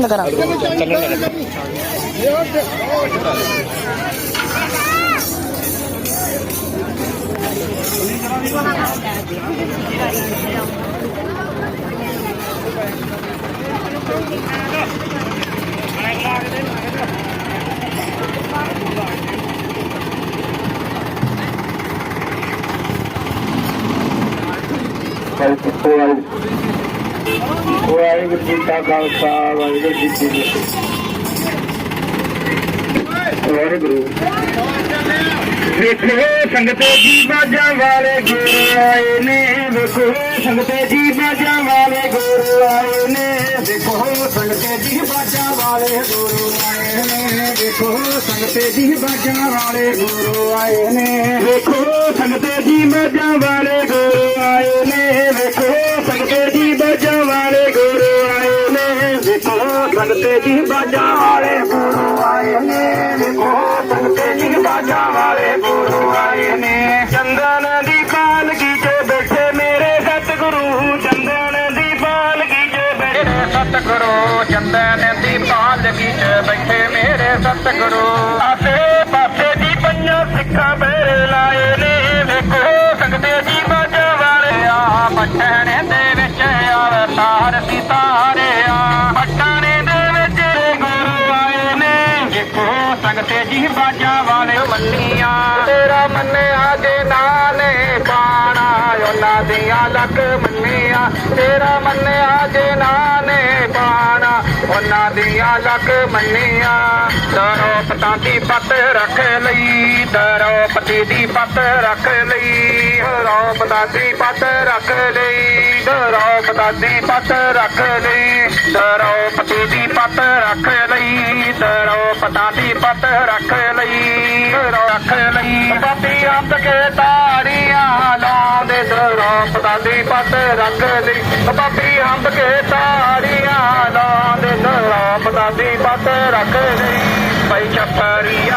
Kannada Thank you. Waheguru ji ਕਾ ਖਾਲਸਾ, ਵਾਹਿਗੁਰੂ ਜੀ ਕੀ ਫਤਿਹ। ਵਾਹਿਗੁਰੂ। ਵੇਖੋ ਸੰਗਤੇ ਜੀ ਬਾਜਾਂ ਵਾਲੇ ਗੁਰੂ ਆਏ ਨੇ। ਵੇਖੋ ਸੰਗਤੇ ਜੀ ਬਾਜਾਂ ਵਾਲੇ ਗੁਰੂ ਆਏ ਨੇ। ਵੇਖੋ ਸੰਗਤੇ ਜੀ ਬਾਜਾਂ ਵਾਲੇ ਗੁਰੂ ਆਏ ਨੇ। ਵੇਖੋ ਸੰਗਤੇ ਜੀ ਬਾਜਾਂ ਵਾਲੇ ਗੁਰੂ ਆਏ ਨੇ। ਵੇਖੋ ਸੰਗਤੇ ਜੀ ਬਾਜਾਂ ਵਾਲੇ ਗੁਰੂ ਆਏ ਨੇ। ਵੇਖੋ ਸੰਗਤੇ ਜੀ ਬਾਜਾਂ ਵਾਲੇ ਗੁਰੂ ਆਏ ਨੇ। ਚੰਦਨ ਦੀ ਪਾਲਕੀ 'ਚ ਬੈਠੇ ਮੇਰੇ ਸਤਿਗੁਰੂ। ਚੰਦਨ ਦੀ ਪਾਲਕੀ 'ਚ ਬੈਠੇ ਸਤਿਗੁਰੂ, ਚੰਦਨ ਦੀ ਪਾਲਕੀ 'ਚ ਬੈਠੇ ਮੇਰੇ ਸਤਿਗੁਰੂ। ਦੀਆਂ ਲੱਕ ਮੰਨਿਆ, ਤੇਰਾ ਮੰਨਿਆ ਜੇ ਨਾਲੇ ਪਾਣਾ, ਉਹਨਾਂ ਦੀਆਂ ਲੱਕ ਮੰਨੀਆਂ। ਦਰੋਪਤਾਂ ਦੀ ਪੱਤ ਰੱਖ ਲਈ ਦਰੋਪਤੀ ਦੀ ਪੱਤ ਰੱਖ ਲਈ ਦਰੋਪਤਾਂ ਦੀ ਪੱਤ ਰੱਖ ਲਈ ਦਰੋਪਤਾਂ ਦੀ ਪੱਤ ਰੱਖ ਲਈ ਦਰੋ ਪਤੀ ਦੀ ਪੱਤ ਰੱਖ ਲਈ। ਦਰੋਪਤਾਂ ਦੀ ਪੱਤ ਰੱਖ ਲਈ। ਰੱਖ ਲਈ। ਬਾਬੀ ਅੰਤ ਕੇ ਤਾੜੀਆਂ ਲਾਉਂਦੇ ਦਰੋਪਤਾਂ ਦੀ ਪੱਤ ਰੱਖ ਲਈ। ਬਾਬੀ ਅੰਤ ਕੇ ਤਾੜੀਆਂ ਲਾਉਂਦੇ ਦਰੋਪਤਾਂ ਦੀ ਪੱਤ ਰੱਖ ਲਈ। ਪਈ ਛਪਰੀਆ